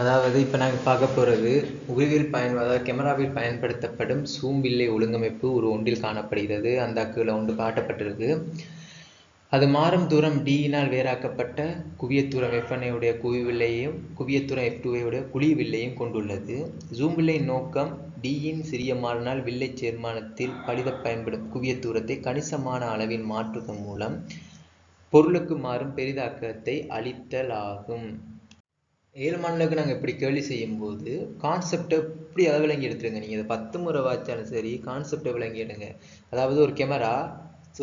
அதாவது இப்போ நாங்கள் பார்க்க போகிறது உருவில் பயன் அதாவது கேமராவில் பயன்படுத்தப்படும் சூம் வில்லை ஒழுங்கமைப்பு ஒரு ஒன்றில் காணப்படுகிறது. அந்த அக்குல ஒன்று காட்டப்பட்டிருக்கு அது மாறும் தூரம் டியினால் வேறாக்கப்பட்ட குவியத்தூரம் எஃப்என்ஐயுடைய குவிவில்லையும் குவியத்தூரம் எஃப் குழி வில்லையும் கொண்டுள்ளது. ஜூம் நோக்கம் டியின் சிறிய மாறினால் வில்லை சேர்மானத்தில் பலிதப் பயன்படும் குவியத்தூரத்தை கணிசமான அளவில் மாற்றுவதன் மூலம் பொருளுக்கு மாறும் பெரிதாக்கத்தை அளித்தல் ஆகும் ஏழுமண்ணுக்கு நாங்கள் இப்படி கேள்வி செய்யும்போது கான்செப்டை இப்படி அதை விளங்கி எடுத்துருங்க? நீங்கள் இதை பத்து முறை வாய்ச்சாலும் சரி கான்செப்டை விளங்கி எடுங்க. அதாவது ஒரு கேமரா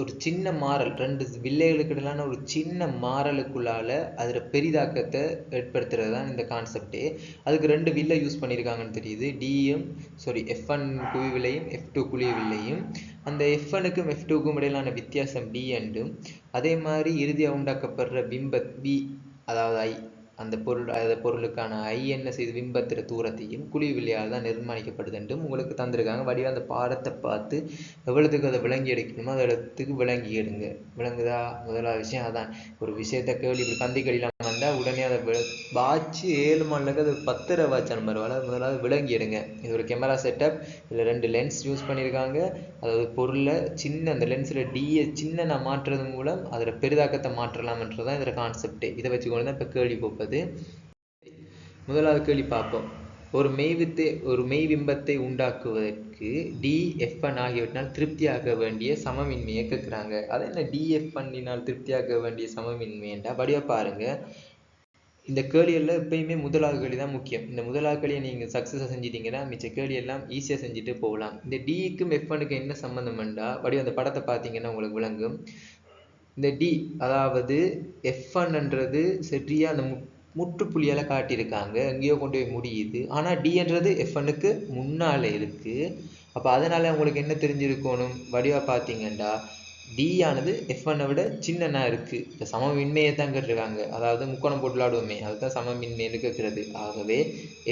ஒரு சின்ன மாறல் ரெண்டு வில்லைகளுக்கு இடையிலான ஒரு சின்ன மாறலுக்குள்ளால அதில் பெரிதாக்கத்தை ஏற்படுத்துறது தான் இந்த கான்செப்டே அதுக்கு ரெண்டு வில்லை யூஸ் பண்ணியிருக்காங்கன்னு தெரியுது. டிஎம் சாரி எஃப் ஒன் குவி வில்லையும் எஃப் டூ குழி வில்லையும். அந்த எஃப் ஒனுக்கும் எஃப் டூக்கும் இடையிலான வித்தியாசம் டி அண்டும் அதே மாதிரி இறுதியாக உண்டாக்கப்படுற பிம்ப பி அதாவது ஐ அந்த பொருள் அந்த பொருளுக்கான ஐ என்ன செய்து பிம்பத்திற தூரத்தையும் குழி வில்லையால் தான் நிர்மாணிக்கப்படுது என்றும் உங்களுக்கு தந்திருக்காங்க. வடிவ அந்த பாடத்தை பார்த்து எவ்வளோத்துக்கு அதை விளங்கி எடுக்கணுமோ அதை இடத்துக்கு விளங்கி எடுங்க. விளங்குதா? முதலாவது விஷயம் அதான். ஒரு விஷயத்த கேள்வி இப்படி பந்தி வந்தால் உடனே அதை வாட்சி ஏழு மணிக்கு அது பத்தரை வாட்சான பரவாயில்ல முதலாவது விளங்கி எடுங்க. இது ஒரு கேமரா செட்டப் இதில் ரெண்டு லென்ஸ் யூஸ் பண்ணியிருக்காங்க. அதாவது பொருளை சின்ன அந்த லென்ஸில் டியை சின்ன நான் மாற்றுறது மூலம் அதில் பெரிதாக்கத்தை மாற்றலாம்ன்றது தான் இதில் கான்செப்டே இதை வச்சுக்கொண்டு தான் இப்போ கேள்வி போப்பது முதலாவது கேள்வி பார்ப்போம். ஒரு மெய்வித்தை ஒரு மெய்பிம்பத்தை உண்டாக்குவதற்கு டிஎஃப்என் ஆகியவற்றினால் திருப்தியாக வேண்டிய சமமின்மையை கேட்குறாங்க. அது என்ன டிஎஃப்என்னால் திருப்தியாக வேண்டிய சமமின்மைன்றா வடிவா பாருங்க. இந்த கேள்வியில் எப்பயுமே முதலாவது கேள்வி தான் முக்கியம். இந்த முதலாவது கேள்வியை நீங்கள் சக்ஸஸாக செஞ்சிட்டீங்கன்னா மிச்ச கேள்வி எல்லாம் ஈஸியாக செஞ்சுட்டு போகலாம். இந்த டிக்கும் எஃப்எனுக்கும் என்ன சம்மந்தம்ண்டா வடிவம் அந்த படத்தை பார்த்தீங்கன்னா உங்களுக்கு விளங்கும். இந்த டி அதாவது எஃப்என்ன்றது சரியாக அந்த முற்றுப்புள்ளியால் காட்டியிருக்காங்க. எங்கேயோ கொண்டு போய் முடியுது. ஆனால் டின்றது எஃப்என்னுக்கு முன்னால் இருக்குது அப்போ அதனால் உங்களுக்கு என்ன தெரிஞ்சிருக்கணும்? வடிவாக பார்த்தீங்கன்னா டி ஆனது எஃப்என்னை விட சின்னனாக இருக்குது இப்போ சமமின்மையை தான் கேட்டிருக்காங்க. அதாவது முக்கோணம் போட்டு விளாடுவோமே அதுதான் சமமின்மைன்னு கேட்குறது. ஆகவே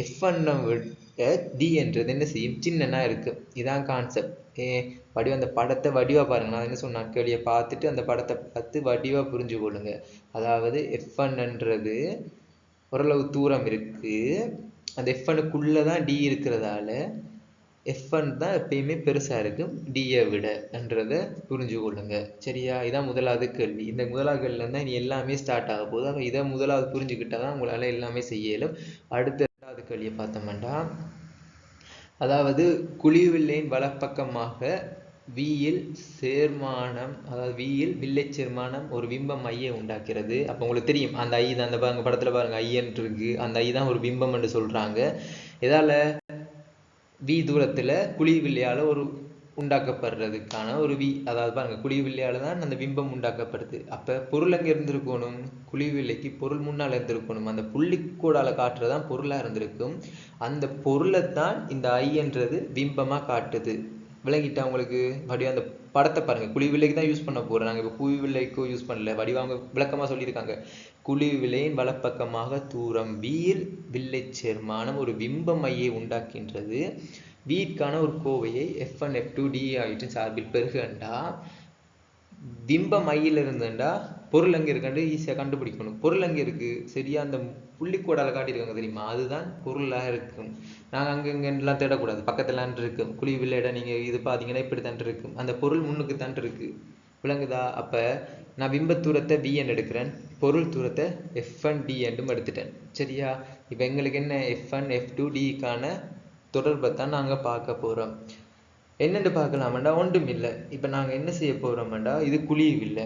எஃப்என்னை விட டி என்றது என்ன செய்யும்? சின்னனாக இருக்குது இதான் கான்செப்ட் ஏ வடிவம் அந்த படத்தை வடிவாக பாருங்கள் நான் என்ன சொன்னேன்? கேள்வியை பார்த்துட்டு அந்த படத்தை பார்த்து வடிவாக புரிஞ்சு கொள்ளுங்க. அதாவது எஃப்என்ன்றது ஓரளவு தூரம் இருக்குது அந்த எஃப்எனுக்குள்ளே தான் டி இருக்கிறதால எஃப்என் தான் எப்பயுமே பெருசாக இருக்கும் டியை விட என்றதை புரிஞ்சு கொள்ளுங்க. சரியா? இதான் முதலாவது கேள்வி. இந்த முதலாவது கேள்வியில் தான் இனி எல்லாமே ஸ்டார்ட் ஆக போகுது. அப்போ இதை முதலாவது புரிஞ்சுக்கிட்டால் தான் உங்களால் எல்லாமே செய்ய இயலும். அடுத்த ரெண்டாவது கேள்வியை பார்த்தோம்னா அதாவது குழிவில்லையின் வலப்பக்கமாக வியில் சேர்மானம் அதாவது வீயில் வில்லை சேர்மானம் ஒரு பிம்பம் ஐயை உண்டாக்கிறது. அப்போ உங்களுக்கு தெரியும் அந்த ஐ தான் அந்த பாருங்க படத்தில் பாருங்க ஐயன் இருக்கு அந்த ஐ தான் ஒரு பிம்பம் என்று சொல்றாங்க. இதால வி தூரத்தில் குழி வில்லையால் ஒரு உண்டாக்கப்படுறதுக்கான ஒரு வி அதாவது பாருங்க குழி வில்லையால் தான் அந்த பிம்பம் உண்டாக்கப்படுது. அப்போ பொருள் எங்கே இருந்திருக்கணும்? குழி வில்லைக்கு பொருள் முன்னால் இருந்திருக்கணும். அந்த புள்ளிக்கூடால காட்டுறதான் பொருளாக இருந்திருக்கும். அந்த பொருளை தான் இந்த ஐன்றது பிம்பமாக காட்டுது. விளங்கிட்டு அவங்களுக்கு வடிவ அந்த படத்தை பாருங்க. குழி வில்லைக்கு தான் யூஸ் பண்ண போறோம். நாங்கள் இப்போ குழி வில்லைக்கும் யூஸ் பண்ணல. வடிவாங்க விளக்கமாக சொல்லியிருக்காங்க. குழி விலையின் வலப்பக்கமாக தூரம் வீல் வில்லை சேர்மானம் ஒரு பிம்பம் மையை உண்டாக்கின்றது. வீட்கான ஒரு கோவையை F one F two D ஆகிட்டு சார்பில் பெருகண்டா. பிம்ப மையில் இருந்துண்டா பொருள் அங்கே இருக்காண்டு ஈஸியாக கண்டுபிடிக்கணும். பொருள் அங்கே இருக்குது சரியா அந்த புள்ளிக்கோடால் காட்டியிருக்காங்க தெரியுமா? அதுதான் பொருளாக இருக்கும். நாங்கள் அங்கே இங்கெல்லாம் தேடக்கூடாது. பக்கத்துலான் இருக்கும் குழி வில்லையிட நீங்கள் இது பார்த்தீங்கன்னா இப்படி தான் இருக்கும் அந்த பொருள் முன்னுக்கு தான் இருக்கு. விளங்குதா? அப்போ நான் பிம்ப தூரத்தை விஎன் எடுக்கிறேன். பொருள் தூரத்தை எஃப் ஒன் டி எடுத்துட்டேன். சரியா? இப்போ எங்களுக்கு என்ன எஃப்என் எஃப் டூ டிக்கான தொடர்பை தான் நாங்கள் பார்க்க போகிறோம் என்னென்னு பார்க்கலாமாண்டா? ஒன்றும் இல்லை. இப்போ நாங்கள் என்ன செய்ய போகிறோமாண்டா இது குழி இல்லை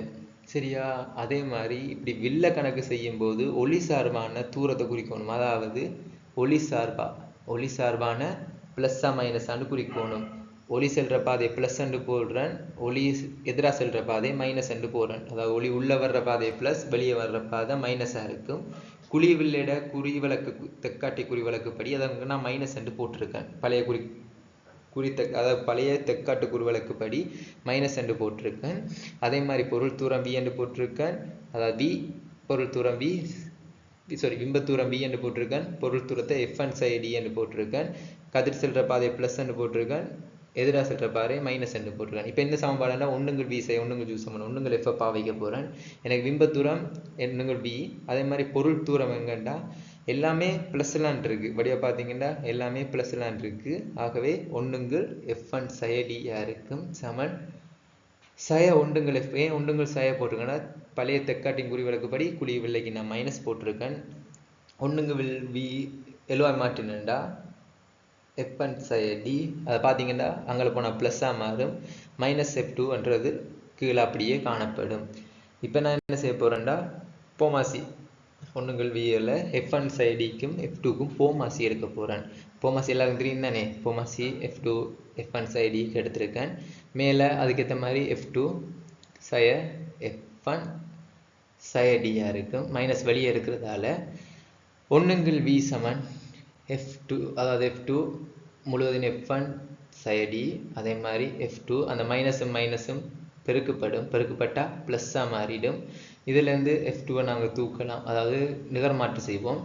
சரியா? அதே மாதிரி இப்படி வில்ல கணக்கு செய்யும்போது ஒளி சார்பான தூரத்தை குறிக்கணும். அதாவது ஒளி சார்பா? ஒளி சார்பான ப்ளஸ்ஸா மைனஸான்னு குறிக்கணும். ஒளி செல்ற பாதை ப்ளஸ் என்று போடுறேன். ஒளி எதிராக செல்ற பாதை மைனஸ் என்று போடுறேன். அதாவது ஒளி உள்ளே வர்ற பாதை ப்ளஸ் வெளியே வர்ற பாதை மைனஸாக இருக்கும். குழி வில்லையிட குறி விளக்கு தெக்காட்டி குறி விளக்குப்படி அதை நான் மைனஸ் என்று போட்டிருக்கேன். பழைய குறி குறித்த அதாவது பழைய தெக்காட்டு குறுவழக்குப்படி மைனஸ் என்று போட்டிருக்கேன். அதே மாதிரி பொருள் தூரம் வி என்று போட்டிருக்கேன். அதாவது வி பொருள் தூரம் வி சாரி விம்பத்தூரம் வி என்று போட்டிருக்கேன். பொருள் தூரத்தை எஃப் அண்ட் சைடி என்று போட்டிருக்கேன். கதிர் செல்ற பாதை ப்ளஸ் என்று போட்டிருக்கேன். எதிராக செல்ற பாதை மைனஸ் என்று போட்டிருக்கேன். இப்போ என்ன சமன்பாடுனா ஒன்றுங்கள் வி சை ஒன்றுங்கள் ஜூஸ் சமன் ஒன்றுங்கள் எஃப் வைக்க போகிறேன் எனக்கு விம்பத்தூரம் எண்ணுங்கள் வி அதே மாதிரி பொருள் தூரம் எங்கண்டா? எல்லாமே ப்ளஸ்லான் இருக்குது வடிவா பார்த்தீங்கன்னா எல்லாமே ப்ளஸ்லான் லேண்ட் இருக்குது ஆகவே ஒன்றுங்கள் எஃப் சயடி யாருக்கும்? சமன். சய ஒண்டுங்கள் எஃப் ஏன் ஒன்றுங்கள் சய போட்டிருக்கேன்னா பழைய தெக்காட்டின் குறி விளக்குப்படி குழி விலைக்கு நான் மைனஸ் போட்டிருக்கேன். ஒன்றுங்க வில் வி எழுவாய் மார்ட்டினண்டா எஃப்என் சயடி சய டி அதை பார்த்தீங்கன்னா அங்கே போனால் ப்ளஸ்ஸாக மாறும். மைனஸ் எஃப் டூன்றது கீழே அப்படியே காணப்படும். இப்போ நான் என்ன செய்ய போகிறேன்டா போமாசி. பொண்ணுங்கள் விஏல எஃப் ஒன் சைடிக்கும் எஃப் டூக்கும் போமாசி எடுக்க போகிறேன் போமாசி எல்லாருக்கும் தெரியும் தானே? போமாசி எஃப் டூ எஃப் ஒன் சைடிக்கு எடுத்திருக்கேன். மேலே அதுக்கேற்ற மாதிரி எஃப் டூ சய எஃப் ஒன் சயடியாக இருக்கும் மைனஸ் வெளியே இருக்கிறதால ஒன்றுங்கள் வி சமன். எஃப் டூ அதாவது எஃப் டூ முழுவதும் எஃப் ஒன் சயடி அதே மாதிரி எஃப் டூ அந்த மைனஸும் மைனஸும் பெருக்கப்படும் பெருக்கப்பட்டால் ப்ளஸ்ஸாக மாறிடும். இதுலேருந்து எஃப் டூவை நாங்கள் தூக்கலாம். அதாவது நிகர்மாற்று செய்வோம்.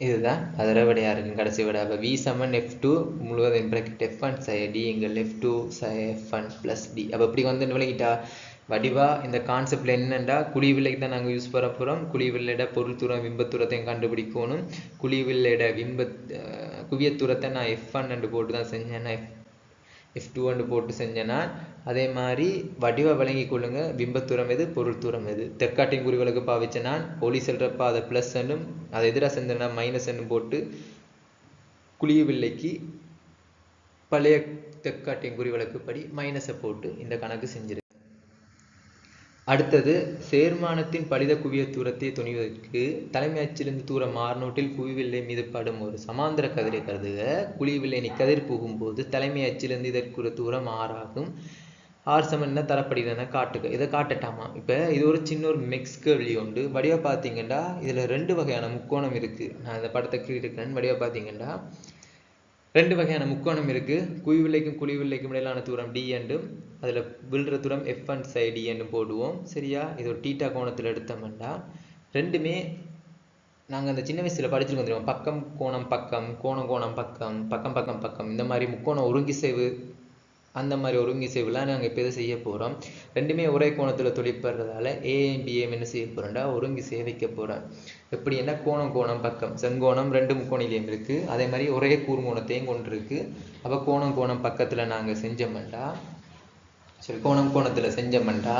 இதுதான் அதர விடையாக இருக்கும் கடைசி விடை. அப்போ வி சமன் எஃப் டூ முழுவதும் ப்ராக்கெட் எஃப் ஒன் சை டி எங்கள் எஃப் டூ சை எஃப் ஒன் ப்ளஸ் டி அப்போ இப்படி வந்து விளங்கிட்டா வடிவா இந்த கான்செப்டில் என்னென்னா குழிவில்லைக்கு தான் நாங்கள் யூஸ் பண்ண போகிறோம் குழிவில்லைட பொருள் தூரம் விம்பத்தூரத்தையும் கண்டுபிடிக்கணும். குழிவில்லைட விம்ப குவியத்தூரத்தை நான் எஃப் ஒன் போட்டு தான் செஞ்சேன். நான் எஃப் எஃப் டூ ரெண்டு போட்டு செஞ்சேன்னா அதே மாதிரி வடிவாக விளங்கி கொள்ளுங்க. பிம்பத்தூரம் எது? பொருள் தூரம் எது? தெற்காட்டின் குறிகளுக்கு பாவிச்ச நான் ஒளி செல்றப்ப அதை ப்ளஸ் என்னும் அதை எதிராக செஞ்சேன்னா மைனஸ் என்னும் போட்டு குழியவில்லைக்கு பழைய தெற்காட்டின் குறிவிளக்கு படி மைனஸை போட்டு இந்த கணக்கு செஞ்சிருக்கு அடுத்தது சேர்மானத்தின் படித குவிய தூரத்தை துணிவதற்கு தலைமை அச்சிலிருந்து தூரம் மாறுநோட்டில் குவிவில்லை மீது படும் ஒரு சமாந்திர கதிரை கருதுக. குழிவில்லை நீ கதிர் புகும்போது தலைமை அச்சிலிருந்து இதற்குற தூரம் ஆறாகும் ஆர் சமன் தரப்படுகிறதுனா காட்டுக. இதை காட்டட்டாமா? இப்போ இது ஒரு சின்ன ஒரு மிக்ஸ் கேள்வி உண்டு. வடிவா பார்த்தீங்கன்னா இதில் ரெண்டு வகையான முக்கோணம் இருக்குது நான் இந்த படத்தை கீழ்க்கிறேன் வடிவா பார்த்தீங்கன்னா ரெண்டு வகையான முக்கோணம் இருக்கு. குவிவில்லைக்கும் குழிவில்லைக்கும் இடையிலான தூரம் டி என்றும் அதில் விழுற தூரம் எஃப் அண்ட் சை டி என்று போடுவோம். சரியா? இது ஒரு டீட்டா கோணத்தில் எடுத்தோம்னா ரெண்டுமே நாங்கள் அந்த சின்ன வயசில் படிச்சிருக்கோம் தெரியுமா? பக்கம் கோணம் பக்கம் கோணம் கோணம் பக்கம் பக்கம் பக்கம் பக்கம். இந்த மாதிரி முக்கோணம் ஒருங்கிசைவு அந்த மாதிரி ஒருங்கிசைவுலாம் நாங்கள் இப்போ இதை செய்ய போகிறோம் ரெண்டுமே ஒரே கோணத்தில் துடிப்படுறதால ஏஎம் என்ன செய்ய போகிறோம்டா ஒருங்கிசைய வைக்க போகிறேன் எப்படி? என்ன? கோணம் கோணம் பக்கம். செங்கோணம் ரெண்டு முக்கோணிலையும் இருக்குது அதே மாதிரி ஒரே கூர்மோணத்தையும் கொண்டு இருக்குது அப்போ கோணம் கோணம் பக்கத்தில் நாங்கள் செஞ்சோம்டா சரி கோணம் கோணத்தில் செஞ்சோம்டா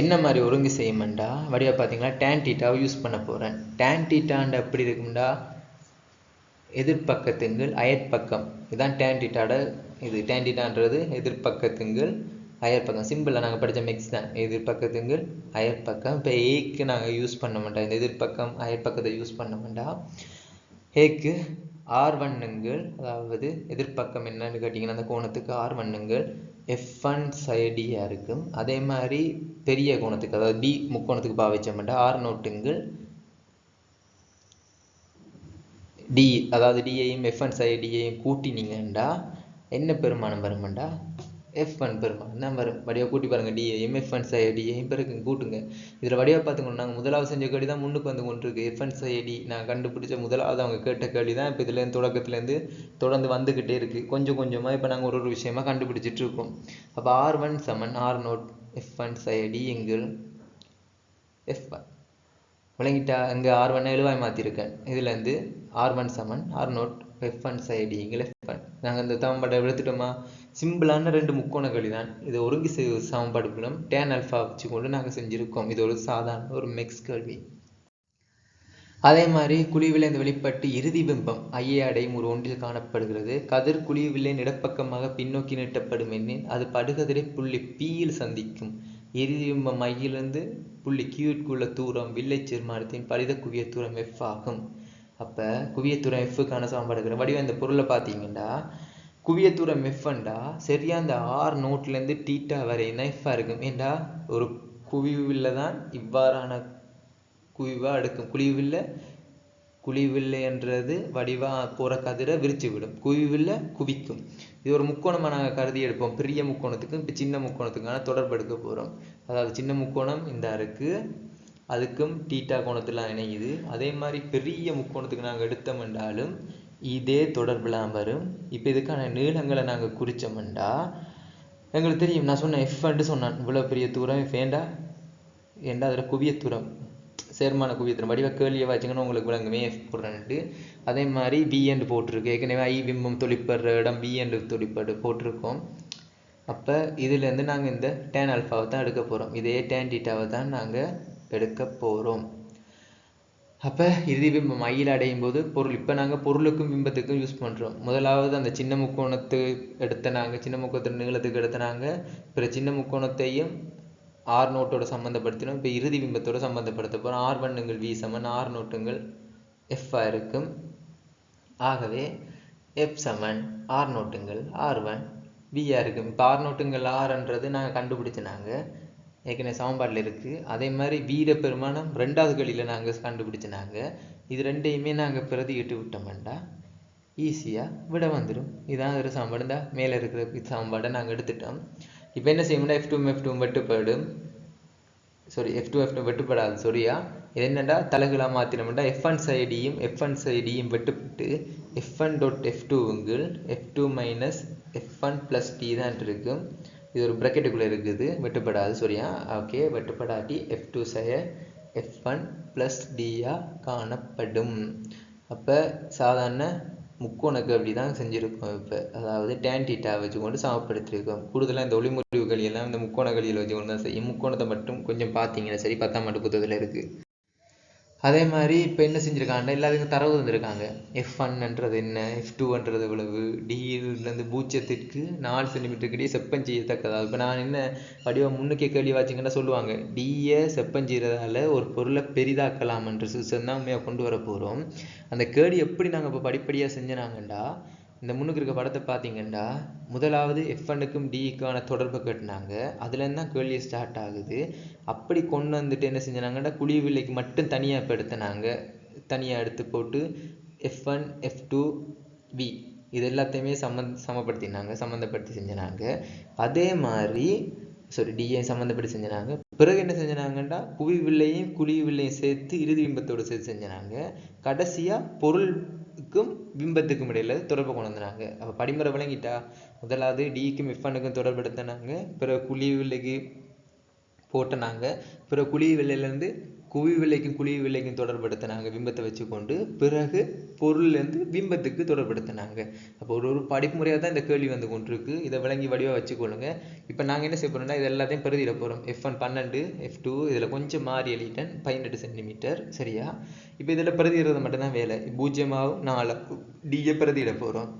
என்ன மாதிரி ஒருங்கு செய்யும்டா வடிவா பார்த்தீங்கன்னா டேன் டீட்டாவை யூஸ் பண்ண போகிறேன் டேன் டீட்டாண்ட எப்படி இருக்கும்டா? எதிர்பக்கத்துங்கள் அயற்பக்கம். இதுதான் டேன் டீட்டாட இது டேன் டீட்டான்றது எதிர்பக்கத்துங்கள் அயற்பக்கம் சிம்பிளாக நாங்கள் படித்த மிக்ஸ் தான். எதிர்பக்கத்துங்கள் அயற்பக்கம் இப்போ ஏக்கு நாங்கள் யூஸ் பண்ண மாட்டோம். இந்த எதிர்பக்கம் அயற்பக்கத்தை யூஸ் பண்ண மாட்டோம். ஏக்கு ஆர் வண்ணங்கள் அதாவது எதிர்பக்கம் என்னன்னு கேட்டிங்கன்னா அந்த கோணத்துக்கு ஆர் வண்ணங்கள் எஃப் ஒன் சைடியாக இருக்கும். அதே மாதிரி பெரிய கோணத்துக்கு அதாவது பி முக்கோணத்துக்கு பாவிச்ச மாட்டோம். ஆர் நோட்டுங்கள் டி அதாவது டிஏயும் எஃப்என் சைடியையும் கூட்டினீங்கன்னா என்ன பெருமானம் வருமாண்டா? எஃப் ஒன் பெருமான் என்ன வரும் வடிவா கூட்டி பாருங்க டிஏஎம் எஃப் ஒன் சைடியையும் பேருக்கு கூட்டுங்க. இதில் வடிவா பார்த்துக்கணும். நாங்கள் முதலாவது செஞ்ச கேள்வி தான் முன்னுக்கு வந்து கொண்டிருக்கு. எஃப் ஒன் சைடி நான் கண்டுபிடிச்ச முதலாவது அவங்க கேட்ட கேள்வி தான் இப்போ இதுலேருந்து தொடக்கத்துலேருந்து தொடர்ந்து வந்துக்கிட்டே இருக்குது கொஞ்சம் கொஞ்சமாக இப்போ நாங்கள் ஒரு ஒரு விஷயமா கண்டுபிடிச்சிட்டு இருக்கோம். அப்போ ஆர் ஒன் சமன் ஆர் நோட் எஃப் ஒன் சைடி எங்கள் எஃப் ஒன் விளங்கிட்டா இங்கே ஆர் ஒன் எழுவாய் மாற்றிருக்கேன் இதுலேருந்து ஆர் ஒன் சமன் ஆர் நோட் எஃப் ஒன் சைடி எங்கள் எஃப் ஒன் நாங்கள் இந்த சமன்பாட்டை எடுத்துட்டோமா? சிம்பிளான ரெண்டு முக்கோண கழி தான் இது ஒருங்கி சமன்பாடுகளும் டேன் அல்ஃபா வச்சு கொண்டு நாங்கள் செஞ்சுருக்கோம். இது ஒரு சாதாரண ஒரு மெக்ஸ் கேள்வி அதே மாதிரி குழிவிலிருந்து வெளிப்பட்டு இறுதி பிம்பம் ஐயே அடையும் ஒரு ஒன்றில் காணப்படுகிறது. கதிர் குழிவிலின் இடப்பக்கமாக பின்னோக்கி நீட்டப்படும் எண்ணில் அது படுகதிரை புள்ளி பியில் சந்திக்கும். இறுதி பிம்பம் மையிலிருந்து புள்ளி கியூட்குள்ள தூரம் வில்லை சேர்மானத்தின் பரித குவிய தூரம் எஃப் ஆகும். அப்போ குவியத்தூரம் எஃப்க்கான சமன்பாடுகிற வடிவம் இந்த பொருளை பார்த்தீங்கன்னா குவியத்தூரம் எஃப்ண்டா சரியாக அந்த ஆர் நோட்லேருந்து டீட்டா வரையும் தான் எஃப்பாக இருக்கும். ஏண்டா? ஒரு குவிவில் தான் இவ்வாறான குவிவாக எடுக்கும். குழிவில் என்றது வடிவா போகிற கதிரை விரிச்சு விடும் குவிவில் குவிக்கும். இது ஒரு முக்கோணமாக நாங்கள் கருதி எடுப்போம். பெரிய முக்கோணத்துக்கும் இப்போ சின்ன முக்கோணத்துக்கான தொடர்பு எடுக்க போகிறோம் அதாவது சின்ன முக்கோணம் இந்த இருக்குது அதுக்கும் டீட்டா கோணத்தில் இணையுது. அதே மாதிரி பெரிய முக்கோணத்துக்கு நாங்கள் எடுத்தோம் என்றாலும் இதே தொடர்புலாம் வரும். இப்போ இதுக்கான நீளங்களை நாங்கள் குறித்தோம்டா எங்களுக்கு தெரியும் நான் சொன்னேன் எஃப்ன்ட்டு சொன்னான். இவ்வளோ பெரிய தூரம் வேண்டா ஏண்டா? அதில் குவிய தூரம்? சேர்மான குவியத்தூரம் வடிவ கேள்வியை வச்சுங்கன்னா உங்களுக்கு விளங்குமே எஃப் போடுறேன்ட்டு. அதே மாதிரி பிஎண்டு போட்டிருக்கு. ஏற்கனவே ஐ பிம்பம் தொழிற்படுற இடம் பிஎண்டு தொழிற்படு போட்டிருக்கோம். அப்போ இதுலேருந்து நாங்கள் இந்த டேன் அல்ஃபாவை தான் எடுக்க போகிறோம் இதே டேன் டீட்டாவை தான் நாங்கள் எடுக்க போகிறோம் அப்போ இறுதி பிம்பம் ஐயில் அடையும் போது பொருள் இப்போ நாங்கள் பொருளுக்கும் பிம்பத்துக்கும் யூஸ் பண்ணுறோம் முதலாவது அந்த சின்ன முக்கோணத்து எடுத்த நாங்கள் சின்ன முக்கோணத்து நீளத்துக்கு எடுத்த நாங்கள் பிற சின்ன முக்கோணத்தையும் ஆர் நோட்டோட சம்மந்தப்படுத்தினோம் இப்போ இறுதி பிம்பத்தோட சம்மந்தப்படுத்த போகிறோம் ஆர் வண்ணுங்கள் வி சமன் ஆர் நோட்டுங்கள் எஃப்ஆ இருக்கும். ஆகவே எஃப் சமன் ஆர் நோட்டுங்கள் ஆர் ஒன் விஆ இருக்கும். இப்போ ஆர் நோட்டுங்கள் ஆர்ன்றது நாங்கள் கண்டுபிடிச்சினாங்க ஏற்கனவே சமன்பாட்டில் இருக்குது அதே மாதிரி வீர பெருமானம் ரெண்டாவது கழியில் நாங்கள் கண்டுபிடிச்சினாங்க இது ரெண்டையுமே நாங்கள் பிரதியிட்டு விட்டோம்டா ஈஸியாக விட வந்துடும் இதான் ஒரு சாம்பாடு இந்த மேலே இருக்கிற சாம்பாடை நாங்கள் எடுத்துட்டோம். இப்போ என்ன செய்யணும்னா F two F two வெட்டுப்படும். Sorry F two F two வெட்டுப்படாது. சரியா இது என்னடா? தலைகளாக மாற்றினோம்டா எஃப் ஒன் சைடியும் எஃப் ஒன் சைடியும் வெட்டுப்பட்டு F one dot F டூவுங்கள் F two minus F one plus D தான் இருக்கும் இது ஒரு ப்ராக்கெட்டுக்குள்ளே இருக்குது. வெட்டுப்படாது சரியா? ஓகே வெட்டுப்படாட்டி எஃப் டூ செய்ய எஃப் ஒன் ப்ளஸ் டியாக காணப்படும். அப்போ சாதாரண முக்கோணக்கு அப்படி தான் செஞ்சுருக்கோம் இப்போ. அதாவது டேன் டீட்டா வச்சுக்கொண்டு சமப்படுத்திருக்கோம். கூடுதலாக இந்த ஒளிமுறிவுகள் எல்லாம் இந்த முக்கோண வச்சு வச்சுக்கொண்டு தான் செய்யும். முக்கோணத்தை மட்டும் கொஞ்சம் பார்த்தீங்கன்னா சரி பத்தாம் ஆண்டு புத்தகத்தில் இருக்குது அதே மாதிரி இப்போ என்ன செஞ்சுருக்காங்கன்னா எல்லாத்துக்கும் தரவு தந்திருக்காங்க. எஃப் ஒன்ன்றது என்ன? எஃப் டூன்றது இவ்வளவு டியிலேருந்து பூஜ்ஜியத்திற்கு நாலு சென்டிமீட்டருக்கு இடையே செப்பம் செய்யத்தக்கதா? இப்போ நான் என்ன வடிவம் முன்னுக்கே கேள்வி வச்சிங்கன்னா சொல்லுவாங்க. டியை செப்பம் செய்கிறதால ஒரு பொருளை பெரிதாக்கலாம்ன்ற சிஸ்டம் தான் உண்மையாக கொண்டு வர போகிறோம் அந்த கேடு எப்படி நாங்கள் இப்போ படிப்படியாக செஞ்சினாங்கண்டா இந்த முன்னுக்கு இருக்க படத்தை பார்த்தீங்கன்னா முதலாவது எஃப்என்னுக்கும் டிஇக்கான தொடர்பு தொடர்பை கட்டினாங்க. அதுலேருந்து தான் கேள்வி ஸ்டார்ட் ஆகுது. அப்படி கொண்டு வந்துட்டு என்ன செஞ்சாங்கன்னா குழி வில்லைக்கு மட்டும் தனியாக இப்போ எடுத்தனாங்க. தனியாக எடுத்து போட்டு F one F two V இது எல்லாத்தையுமே சம்மந்த சமப்படுத்தினாங்க சம்மந்தப்படுத்தி செஞ்சினாங்க அதே மாதிரி சாரி டிஏ சம்மந்தப்பட்டு செஞ்சினாங்க பிறகு என்ன செஞ்சினாங்கன்னா புவி வில்லையும் குழி வில்லையும் சேர்த்து இறுதி பிம்பத்தோடு சேர்த்து செஞ்சினாங்க கடைசியாக பொருளுக்கும் பிம்பத்துக்கும் இடையில தொடர்பு கொண்டு வந்தாங்க. அப்போ படிமுறை விளங்கிட்டா? முதலாவது டிக்கும் எஃப்எனுக்கும் தொடர்படுத்தினாங்க பிறகு குழி வில்லைக்கு போட்டனாங்க. பிறகு குழி வில்லையிலேருந்து குவி வில்லைக்கும் குழி வில்லைக்கும் தொடர்படுத்தினாங்க. பிம்பத்தை வச்சுக்கொண்டு பிறகு பொருள்லேருந்து பிம்பத்துக்கு தொடர்படுத்தினாங்க. அப்போ ஒரு ஒரு படிப்புமுறையாக தான் இந்த கேள்வி வந்து கொண்டிருக்கு. இதை விளங்கி வடிவாக வச்சுக்கொள்ளுங்க. இப்போ நாங்கள் என்ன செய்ய போகிறோம்னா இது எல்லாத்தையும் பிரதியிட போகிறோம் எஃப் ஒன் பன்னெண்டு எஃப் டூ இதில் கொஞ்சம் மாறி எழுதிட்டேன் பதினெட்டு சென்டிமீட்டர் சரியா? இப்போ இதில் பிரதியிடுறது மட்டும்தான் வேலை. பூஜ்ஜியமாகவும் நாலு டிஏ பிரதியிட போகிறோம்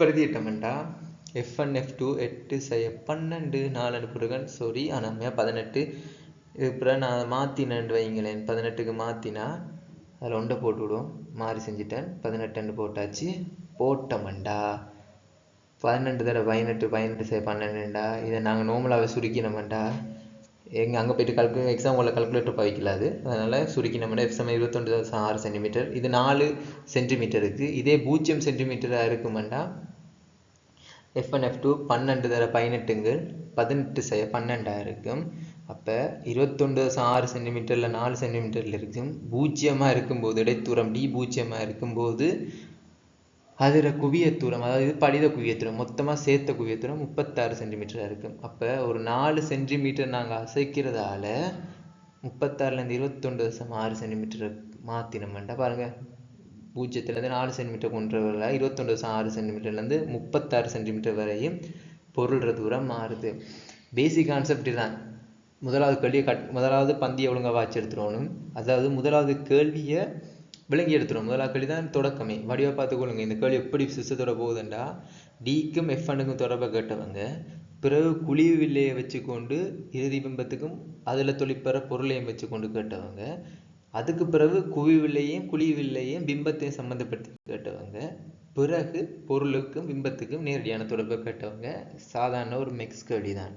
பிரதியிட்டோம்டா எஃப் ஒன் எஃப் டூ எட்டு செய்ய பன்னெண்டு நாலு அனுப்புறகன் சாரி ஆனால் பதினெட்டு. இப்போ நான் மாற்றினேன் வைங்களேன் பதினெட்டுக்கு மாற்றினா அதில் ஒன்றை போட்டு விடுவோம். மாறி செஞ்சுட்டேன். பதினெட்டுன்னு போட்டாச்சு. போட்டமண்டா. பன்னெண்டு தடவை பதினெட்டு பதினெட்டு செய்ய பன்னெண்டுண்டா. இதை நாங்கள் நோமலாகவே சுருக்கினோம்டா எங்கள் அங்கே போயிட்டு கல்கு எக்ஸாம் உள்ள கல்குலேட்டர் வைக்கலாது. அதனால் சுருக்கினோம்னா எக்ஸாம் சமயம் இருபத்தொன்று ஆறு சென்டிமீட்டர் இது நாலு சென்டிமீட்டருக்கு இதே பூஜ்ஜியம் சென்டிமீட்டராக இருக்குமெண்டா. எஃப் ஒன் எஃப் டூ பன்னெண்டு தர பதினெட்டுங்கள். பதினெட்டு செய்ய பன்னெண்டாக இருக்கும். அப்போ இருபத்தொன்று தசம் ஆறு சென்டிமீட்டரில் நாலு சென்டிமீட்டரில் இருக்கும். பூஜ்ஜியமாக இருக்கும்போது இடைத்தூரம் டி பூஜ்ஜியமாக இருக்கும்போது அதில் குவியத்தூரம் அதாவது படித குவியத்தூரம் மொத்தமாக சேர்த்த குவியத்தூரம் முப்பத்தாறு சென்டிமீட்டராக இருக்கும். அப்போ ஒரு நாலு சென்டிமீட்டர் நாங்கள் அசைக்கிறதால முப்பத்தாறுலேருந்து இருபத்தொன்று தசம் ஆறு சென்டிமீட்டர் மாற்றினோம்டா பாருங்கள் பூஜ்ஜியத்துலேருந்து நாலு சென்டிமீட்டர் கொண்டவரில் இருபத்தொன்று ஆறு சென்டிமீட்டர்லேருந்து முப்பத்தாறு சென்டிமீட்டர் வரையும் பொருள்ற தூரம் மாறுது. பேசிக் கான்செப்ட் தான் முதலாவது கேள்வியை கட் முதலாவது பந்தியை ஒழுங்காக வாட்சி எடுத்துடணும் அதாவது முதலாவது கேள்வியை விளங்கி எடுத்துடும் முதலாவது கேள்வி தான் தொடக்கமே. வடிவாக பார்த்துக்கொள்ளுங்க இந்த கேள்வி எப்படி சிஸ்டத்தோட போகுதுண்டா? டிக்கும் எஃப்என்னுக்கும் தொடர்பை கேட்டவங்க பிறகு குழிவு வில்லையை வச்சுக்கொண்டு இறுதி பிம்பத்துக்கும் அதில் தொழிற்பெற பொருளையும் வச்சுக்கொண்டு கேட்டவங்க அதுக்கு பிறகு குவிவில்லையும் குழிவில்லையும் பிம்பத்தையும் சம்மந்தப்படுத்தி கேட்டவங்க. பிறகு பொருளுக்கும் பிம்பத்துக்கும் நேரடியான தொடர்பை கேட்டவங்க. சாதாரண ஒரு மிக்ஸ் தான்.